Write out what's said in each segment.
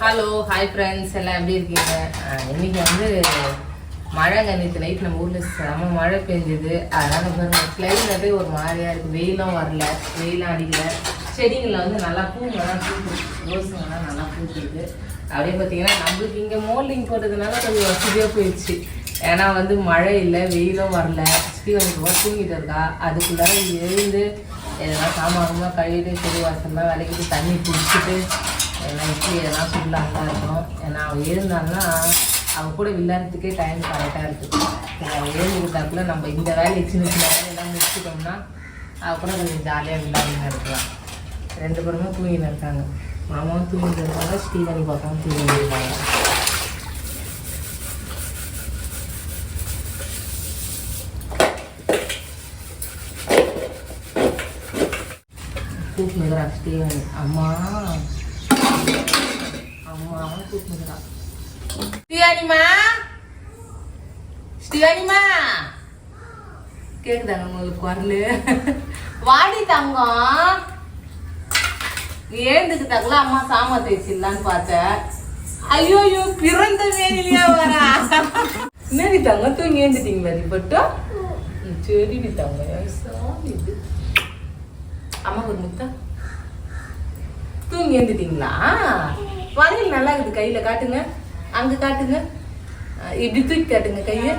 Hello hi friends எல்லாம் எப்படி இருக்கீங்க? இன்றைக்கி இன்னைக்கு வந்து மழைங்க நேற்று நைட் நம்ம ஊரில் செம மழை பெஞ்சது. அதனால பாருங்கள் கிளைமேட்டே ஒரு மாதிரியாக இருக்குது வெயிலும் வரல. வெயிலும் அடிக்கல. செடிங்களில் வந்து நல்லா பூங்கெல்லாம் பூத்துருக்கு. ரோஸுங்கெல்லாம் நல்லா பூத்துருக்கு. அப்படியே பார்த்தீங்கன்னா நம்மளுக்கு இங்கே மோல்டிங் போட்டதுனால கொஞ்சம் வசதியாக போயிடுச்சு. ஏன்னா வந்து மழை இல்லை வெயிலும் வரல. சுற்றி கொஞ்சம் தூங்கிட்டு இருக்கா. அதுக்குள்ளார எழுந்து எதனா சாமானமாக கழுவிட்டு செடி வாசல்லாம் விளக்கிட்டு தண்ணி குடிச்சிட்டு எல்லாம் இட்லி எல்லாம் ஃபுல்லாக தான் இருக்கணும். ஏன்னா அவள் எழுந்தான்னா அவள் கூட விளையாடுறதுக்கே டைம் கரெக்டாக இருக்குது அவள் எழுந்துக்கிட்டாக்குள்ள நம்ம இந்த வேலையை சின்ன சின்ன வேலையெல்லாம் முடிச்சுட்டோம்னா அவள் கூட கொஞ்சம் ஜாலியாக விளையாடினா இருக்கலாம். ரெண்டு பேருமே தூங்கின்னு இருக்காங்க. மாமாவும் தூங்கிட்டு இருக்காங்க ஸ்ரீவனி பாப்பாவும் தூங்கிட்டு இருக்காங்க. கூப்பிடுறா ஸ்ரீவனி அம்மா அம்மா கூப்பிடுறா ஸ்ரீவாணிமா ஸ்ரீவாணிமா கேக்குதாங்க உங்களுக்கு குரலு? வாடி தங்கம். நீ எழுந்துக்கிட்டாங்களா அம்மா சாமா தேய்ச்சிடலான்னு பார்த்தேன். ஐயோ ஐயோ பிறந்த வேலையிலேயே வரா? என்னடி தங்கம் தூங்கி எழுந்துட்டீங்களா நீ பட்டும் சரிடி தங்கம். சாமி அம்மா ஒரு முத்தா தூங்கி எழுந்துட்டீங்களா வரையில் நல்லா இருக்குது கையில் காட்டுங்க. அங்கே காட்டுங்க. இப்படி தூக்கி காட்டுங்க கையை.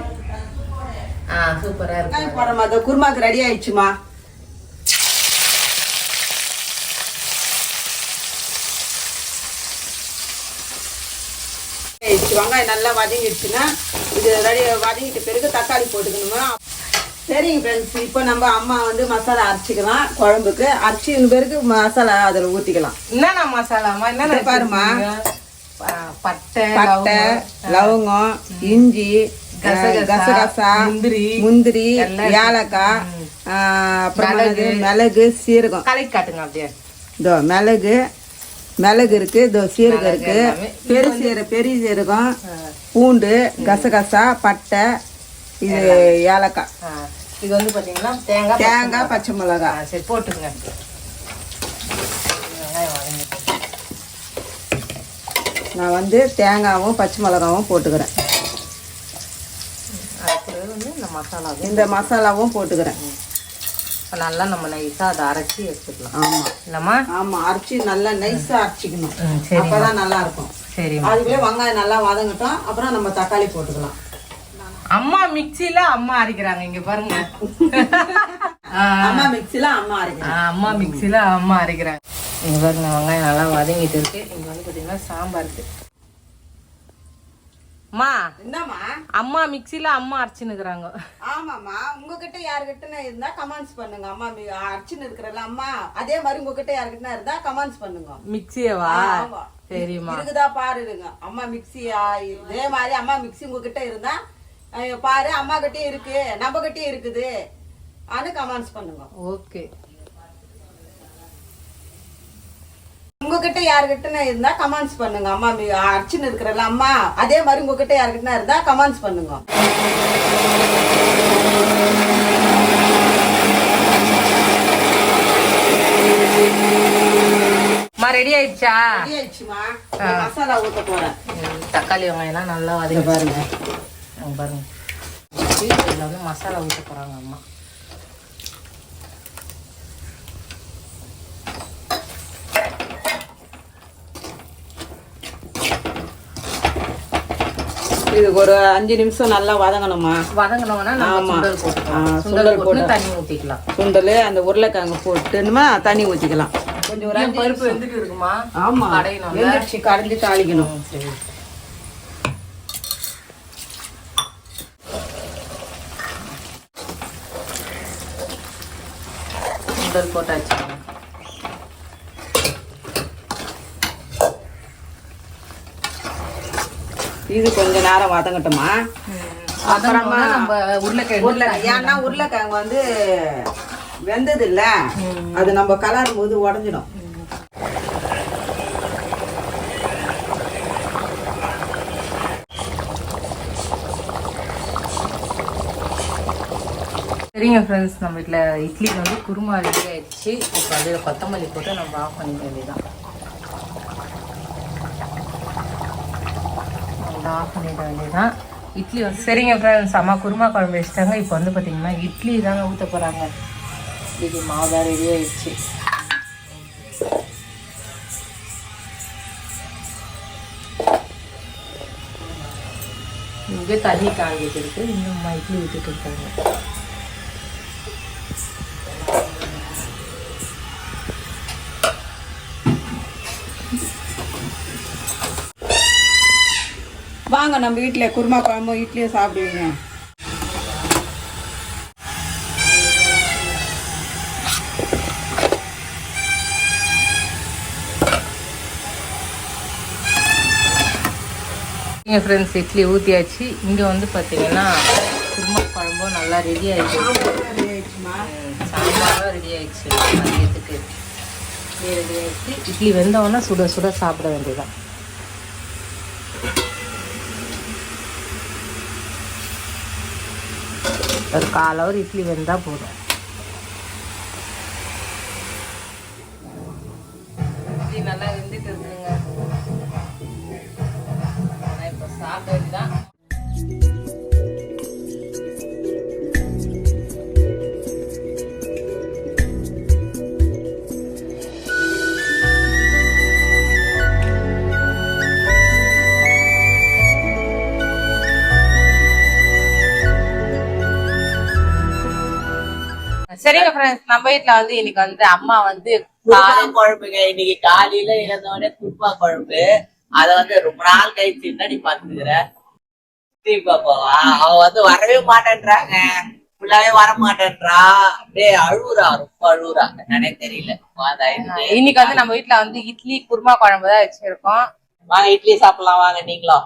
ஆ சூப்பராக இருக்கு. போடுறமா அது குருமாக்கு ரெடி ஆயிடுச்சுமா? வெங்காயம் நல்லா வதங்கிடுச்சுன்னா இது ரெடி வதங்கிட்ட பிறகு தக்காளி போட்டுக்கணுமா? சரிங்க ஃப்ரெண்ட்ஸ் இப்போ நம்ம அம்மா வந்து மசாலா அரைச்சிக்கலாம் குழம்புக்கு. அரைச்சின பிறகு மசாலா அதில் ஊற்றிக்கலாம் என்னண்ணா மசாலாமா என்ன இதை பாரும்மா. பட்டை பட்டை லவங்கம், இஞ்சி கசகசா, முந்திரி, முந்திரி. ஏலக்காய் அப்புறம் மிளகு. மிளகு சீரகம். கலக்கி காட்டுங்க அப்படியே. இதோ மிளகு. மிளகு இருக்கு இதோ சீரகம் இருக்கு. பெரிய சீரகம் பெரிய சீரகம் பூண்டு கசகசா பட்டை இது ஏலக்காய். இது வந்து பாத்தீங்கன்னா தேங்காய் தேங்காய் பச்சை ஆ, மிளகாய் சரி வதங்கிட்டு. நான் வந்து தேங்காவும் பச்சை மிளகாவும் போட்டுக்கிறேன். இந்த மசாலா வந்து இந்த மசாலாவும் போட்டுக்கிறேன். நல்லா நம்ம நைஸா அதை அரைச்சி எடுத்துக்கலாம். ஆமா. இல்லம்மா ஆமா அரைச்சி நல்லா நைஸா அரைச்சிக்கணும். சரி அப்பதான் நல்லா இருக்கும் சரி அதுக்குள்ளே வெங்காயம் நல்லா வதங்கட்டும். அப்புறம் நம்ம தக்காளி போட்டுக்கலாம். அம்மா மிக்ஸில அம்மா அரைக்கிறாங்க இங்க பாருங்க. அம்மா மிக்சில அம்மா அரைக்கணும் ஆ, அம்மா மிக்ஸில அம்மா அரைக்கிறாங்க. இங்க பாருங்க வெங்காயம் நல்லா வதங்கிட்டு இருக்கு. இங்க வந்து பாத்தீங்கன்னா சாம்பாருக்கு அம்மா என்னம்மா அம்மா மிக்ஸில அம்மா அரைச்சுன்னுக்குறாங்க. ஆமாம்மா உங்ககிட்ட யாருக்கிட்ட இருந்தா கமெண்ட்ஸ் பண்ணுங்க. அம்மா மி- அர்ச்சனை இருக்கிறல்ல அம்மா அதே மாதிரி உங்ககிட்ட யாருக்கிட்ட இருந்தா கமெண்ட்ஸ் பண்ணுங்க. மிக்ஸியவா. சரிம்மா. இருக்குதா பாருங்க. அம்மா மிக்சியா? இதே மாதிரி அம்மா மிக்சி உங்ககிட்ட இருந்தா பாரு அம்மா கிட்டயும் இருக்கு. நம்ம கிட்டயும் இருக்குது. அனு கமெண்ட்ஸ் பண்ணுங்க. ஓகே. உங்ககிட்ட யாருக்கிட்ட இருந்தா கமெண்ட்ஸ் பண்ணுங்க. அம்மா அர்ச்சனை இருக்கிறல்ல அம்மா. அதே மாதிரி உங்ககிட்ட யாருக்கிட்ட இருந்தா கமெண்ட்ஸ் பண்ணுங்க. அம்மா ரெடி ஆயிடுச்சா? ரெடி ஆயிடுச்சுமா மசாலா ஊத்த போறேன். தக்காளி வெங்காயம்லாம் நல்லா வதங்கி பாருங்க. இங்க பாருங்க. இதில் வந்து மசாலா ஊற்ற போகிறாங்க அம்மா. இதுக்கு ஒரு அஞ்சு நிமிஷம் நல்லா வதங்கணுமா வதங்கினோன்னா நம்ம ஆமா. சுண்டல் போட்டு. தண்ணி ஊற்றிக்கலாம் சுண்டல் அந்த உருளைக்கிழங்கு போட்டுணுமா தண்ணி ஊற்றிக்கலாம் கொஞ்சம் ஒரு பருப்பு வெந்துட்டு இருக்குமா? ஆமா? வெந்துடுச்சு கடைஞ்சி தாளிக்கணும். சரி. சுண்டல் போட்டாச்சு. இது கொஞ்ச நேரம் வதங்கட்டுமா? அப்புறமா நம்ம உருளைக்கிழங்கு உருளை ஏன்னா உருளைக்கிழங்கு வந்து வெந்தது இல்ல அது நம்ம கலரும் போது உடஞ்சிடும். சரிங்க ஃப்ரெண்ட்ஸ் நம்ம வீட்டில் இட்லிக்கு வந்து குருமா ரெடி ஆயிடுச்சு. இப்போ வந்து கொத்தமல்லி போட்டு நம்ம ஆஃப் பண்ணிக்க வேண்டியதான் ஆஃப் பண்ணிட வேண்டியதான் இட்லி வந்து சரிங்க ஃப்ரெண்ட்ஸ் அம்மா குருமா குழம்பு வச்சுட்டாங்க. இப்போ வந்து பார்த்திங்கன்னா இட்லி தாங்க ஊற்ற போகிறாங்க இட்லிக்கு மாவு ரெடி ஆயிடுச்சு. இங்கே தண்ணி காஞ்சிட்டு இருக்கு. இன்னும் அம்மா இட்லி ஊற்றிட்டு இருக்காங்க. வாங்க நம்ம வீட்டில் குருமா குழம்பு இட்லியும் சாப்பிடுவீங்க. எங்கள் ஃப்ரெண்ட்ஸ் இட்லி ஊற்றியாச்சு இங்கே வந்து பார்த்தீங்கன்னா குருமா குழம்பும் நல்லா ரெடி ஆயிடுச்சு. சாம்பாரும் ரெடி ஆயிடுச்சு மதியத்துக்கு ரெடி ஆயிடுச்சு. இட்லி வெந்தவொடனே சுட சுட சாப்பிட வேண்டியதுதான். ஒரு கால் ஹவர் இட்லி வெந்தால் போதும். சரிங்க ஃப்ரெண்ட்ஸ் நம்ம வீட்ல வந்து இன்னைக்கு வந்து அம்மா வந்து குருமா குழம்புங்க. இன்னைக்கு காலையில இறந்தோடனே குருமா குழம்பு. அத வந்து ரொம்ப நாள் கழிச்சு என்னடி பாத்துக்கிற? பாப்பாவா? அவ வந்து வரவே மாட்டேன்றாங்க. ஃபுல்லாவே வர மாட்டேன்றா அப்படியே அழுவுறா ரொம்ப அழுவுறா என்னன்னே தெரியல. இன்னைக்கு வந்து நம்ம வீட்ல வந்து இட்லி குருமா குழம்பு தான் வச்சிருக்கோம். வாங்க இட்லி சாப்பிடலாம். வாங்க நீங்களும்.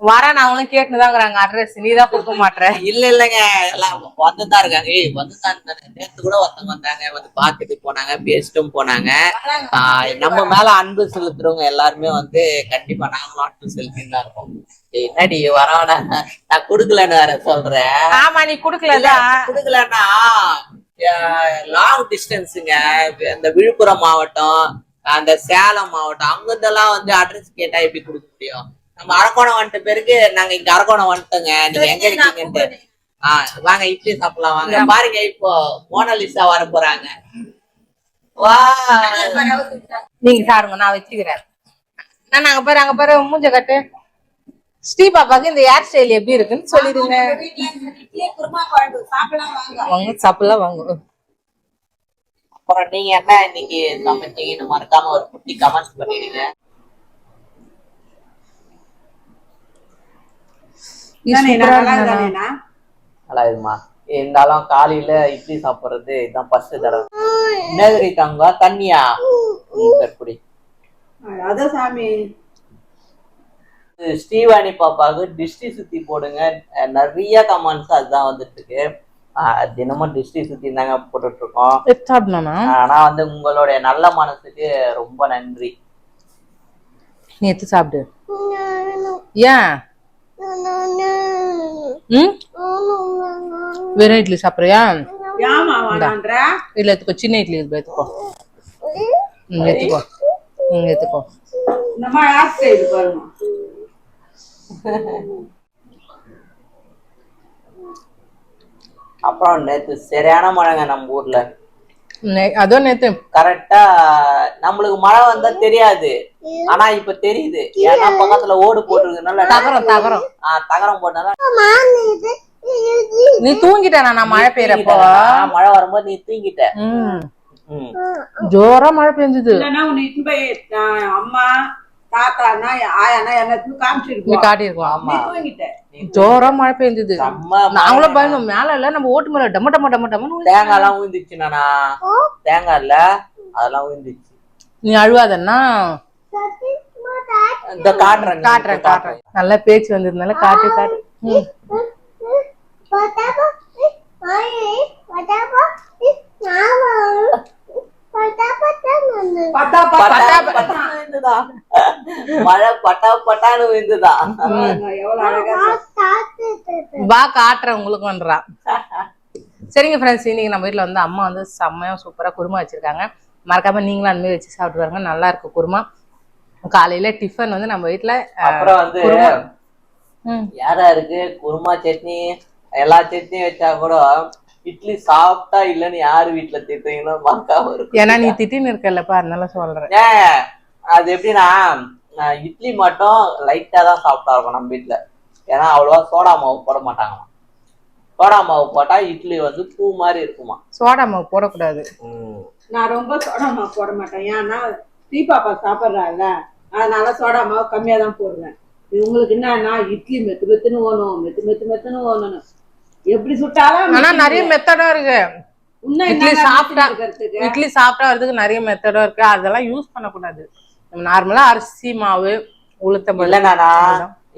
வரேன் அவங்களும் கேட்டுதாங்கிறாங்க அட்ரஸ் நீ தான் கொடுக்க மாட்ற. இல்ல இல்லைங்க. எல்லாம் வந்துதான் இருக்காங்க. ஏய் வந்துதான் இருந்தாங்க நேத்து கூட ஒருத்தவங்க வந்தாங்க. வந்து பாத்துட்டு போனாங்க பேசிட்டும் போனாங்க. நம்ம மேல அன்பு செலுத்துறவங்க எல்லாருமே வந்து கண்டிப்பா நாங்களும் அன்பு செலுத்தின்னு தான் இருக்கோம் என்னடி வரவன நான் குடுக்கலன்னு வேற சொல்றேன் ஆமா நீ குடுக்கலதான் குடுக்கலன்னா லாங் டிஸ்டன்ஸுங்க இந்த விழுப்புரம் மாவட்டம் அந்த சேலம் மாவட்டம் அங்கிருந்தெல்லாம் வந்து அட்ரஸ் கேட்டா எப்படி கொடுக்க முடியும்? நம்ம அரக்கோணம் வந்துட்ட பிறகு நாங்க இங்க அரக்கோணம் வந்துட்டோங்க. நீங்க எங்க இருக்கீங்கன்ட்டு. ஆஹ் வாங்க இட்லி சாப்பிடலாம் வாங்க. பாருங்க இப்போ மோனலிசா வர போறாங்க. வா. நீங்க சாருங்க நான் வச்சுக்கிறேன். நான் அங்க பாரு அங்க பாரு மூஞ்ச கட்டு. ஸ்ரீ பாப்பாக்கு இந்த ஹேர் ஸ்டைல் எப்படி இருக்குன்னு சொல்லிடுங்க. குருமா குழம்பு சாப்பிடலாம் வாங்க. வாங்க சாப்பிடலாம் வாங்க. அப்புறம் நீங்க என்ன இன்னைக்கு சமைச்சீங்கன்னு மறக்காம ஒரு குட்டி கமெண்ட்ஸ் பண்ணிடுங்க. நல்லா இருக்குமா இருந்தாலும் காலையில இட்லி சாப்பிடுறது இதுதான் ஃபர்ஸ்ட் தடவை. என்னது தங்க தண்ணியா? குடி. அதான் சாமி. ஸ்ரீவாணி பாப்பாவுக்கு டிஸ்டி சுத்தி போடுங்க. நிறைய கமெண்ட்ஸ் அதுதான் வந்துட்டு இருக்கு தினமும் டிஸ்டி சுத்தி தாங்க போட்டுட்டு இருக்கோம் ஆனா வந்து உங்களுடைய நல்ல மனசுக்கு ரொம்ப நன்றி. நீ எடுத்து சாப்பிடு. ஏன்? ம்? வெறும் இட்லி சாப்பிடுறியா? இல்ல எடுத்துக்கோ சின்ன இட்லி இருக்கு எடுத்துக்கோ. ம் எடுத்துக்கோ. ம் எடுத்துக்கோ. அப்புறம் நேத்து சரியான மழைங்க நம்ம ஊர்ல. அதோ நேத்து. கரெக்டா நம்மளுக்கு மழை வந்தா தெரியாது. ஆனா இப்ப தெரியுது. ஏன்னா பக்கத்துல ஓடு போட்டிருக்கனால தகரம் தகரம். ஆஹ் தகரம் போட்டனால நீ தூங்கிட்ட நான் மழை பெய்யறப்போ. மழை வரும்போது நீ தூங்கிட்ட. ம். ம். ஜோரா மழை பெஞ்சது. அம்மா தாத்தானா ஆயானா எல்லாத்துக்கும் நீ காமிச்சிருக்கோம் காட்டியிருக்கோம் நீ தூங்கிட்ட. நீ ஜோரா மழை பெஞ்சது. நாங்களும் பயந்தோம் மேல இல்ல நம்ம ஓட்டு மேல டம டம டம டமன்னு தேங்காய் எல்லாம் ஊந்துச்சு நானா தேங்காய் இல்ல? அதெல்லாம் ஊந்துச்சு நீ அழுவாதன்னா இந்த காட்டுறேன் காட்டுறேன். காட்டுறேன் நல்ல பேச்சு வந்ததுனால காட்டு காட்டு. பத்தா பட்டா பத்தா விழுந்துதா. மழை பட்டா பட்டான்னு விழுந்துதா. எவ்வளவு அழகா இருக்கு. வா காட்டுறேன் உங்களுக்குன்றா சரிங்க ஃப்ரெண்ட்ஸ் இன்னைக்கு நம்ம வீட்டில் வந்து அம்மா வந்து செம்மையா சூப்பராக குருமா வச்சிருக்காங்க. மறக்காம நீங்களும் அந்த மாதிரி வச்சு சாப்பிட்டு பாருங்க. நல்லா இருக்கு குருமா. காலையில டிஃபன் வந்து நம்ம வீட்டில் அப்புறம் வந்து ம். யாரா இருக்கு? குருமா சட்னி எல்லா சட்னியும் வச்சா கூட இட்லி சாப்பிட்டா இல்லைன்னு யாரு வீட்டுல திட்டுறீங்களோ மக்காவும் இருக்கும் ஏன்னா நீ திட்டின்னு இருக்கல்லப்பா அதனால சொல்றேன். அது எப்படின்னா இட்லி மட்டும் லைட்டா தான் சாப்பிட்டா இருக்கும் நம்ம வீட்டுல ஏன்னா அவ்வளவா சோடா மாவு போட மாட்டாங்களாம். சோடா மாவு போட்டா இட்லி வந்து பூ மாதிரி இருக்குமா? சோடா மாவு போடக்கூடாது. நான் ரொம்ப சோடா மாவு போட மாட்டேன். ஏன்னா டீ பாப்பா சாப்பிட்றாங்க அதனால சோடா மாவு கம்மியா தான் போடுவேன். இவங்களுக்கு என்னன்னா இட்லி மெத்து மெத்துன்னு ஓணும் மெத்து மெத்து மெத்துன்னு ஓனணும் எப்படி சுட்டாலும் ஆனா நிறைய மெத்தடும் இருக்கு. இன்னும் இட்லி சாப்பிட்டா இருக்கிறதுக்கு இட்லி சாப்பிட்டா வரதுக்கு நிறைய மெத்தடும் இருக்கு. அதெல்லாம் யூஸ் பண்ணக்கூடாது. நம்ம நார்மலா அரிசி மாவு உளுத்தம் இல்லைண்ணா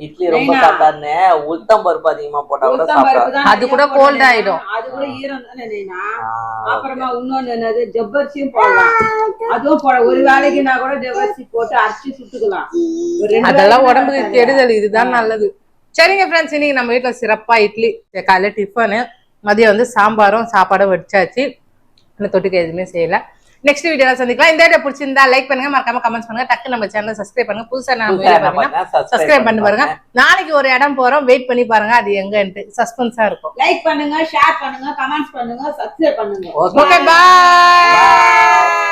இட்லி ரொம்ப சாப்பிட்டாருன்னு உளுத்தம் பருப்பு அதிகமா போட்டா கூட உளுத்தம் பருப்பு சாப்பிட்டாரு தான் அது கூட போட்டேன்னா, ஆயிடும். அது கூட ஈரம் தானே அப்புறமா இன்னொன்னு என்னது? ஜவ்வரிசியும் போடலாம். அதுவும் போட ஒரு வேலைக்குனா கூட ஜவ்வரிசி போட்டு அரைச்சி சுட்டுக்கலாம். அதெல்லாம் உடம்புக்கு கெடுதல். இதுதான் நல்லது. சரிங்க ஃப்ரெண்ட்ஸ் இன்னைக்கு நம்ம வீட்ல சிறப்பா இட்லி காலையில டிஃபனு மதியம் வந்து சாம்பாரும் சாப்பாடும் வடிச்சாச்சு. இன்னும் தொட்டுக்க எதுவுமே செய்யல. நெக்ஸ்ட் வீடியோல சந்திக்கலாம். இந்த வீடியோ பிடிச்சிருந்தா லைக் பண்ணுங்க. மறக்காம கமெண்ட்ஸ் பண்ணுங்க. டக்கு நம்ம சேனல் சப்ஸ்கிரைப் பண்ணுங்க. புதுசா நம்ம சப்ஸ்கிரைப் பண்ணி பாருங்க. நாளைக்கு ஒரு இடம் போறோம். வெயிட் பண்ணி பாருங்க. அது எங்கன்ட்டு. சஸ்பென்ஸா இருக்கும். லைக் பண்ணுங்க ஷேர் பண்ணுங்க கமெண்ட்ஸ் பண்ணுங்க சப்ஸ்கிரைப் பண்ணுங்க. Okay. Okay bye